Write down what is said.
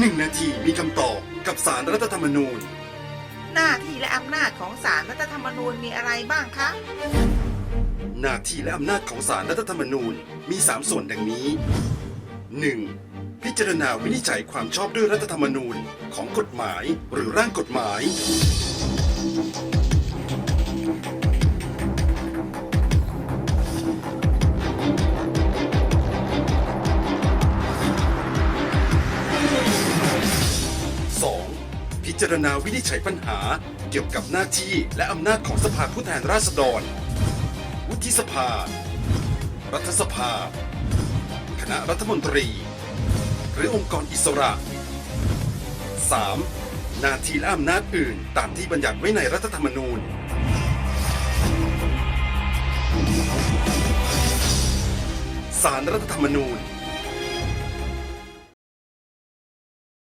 หนึ่งนาทีมีคำตอบกับสารรัฐธรรมนูญ หน้าที่และอำนาจของศาลรัฐธรรมนูญมีอะไรบ้างคะ หน้าที่และอำนาจของสารรัฐธรรมนูญมี 3 ส่วนดังนี้ 1. พิจารณาวินิจฉัยความชอบด้วยรัฐธรรมนูญของกฎหมายหรือร่างกฎหมาย พิจารณาวินิจฉัยปัญหา เกี่ยวกับหน้าที่และอำนาจของสภาผู้แทนราษฎร วุฒิสภา รัฐสภา คณะรัฐมนตรี หรือองค์กรอิสระ 3. หน้าที่และอำนาจอื่นตามที่บัญญัติไว้ในรัฐธรรมนูญสารรัฐธรรมนูญ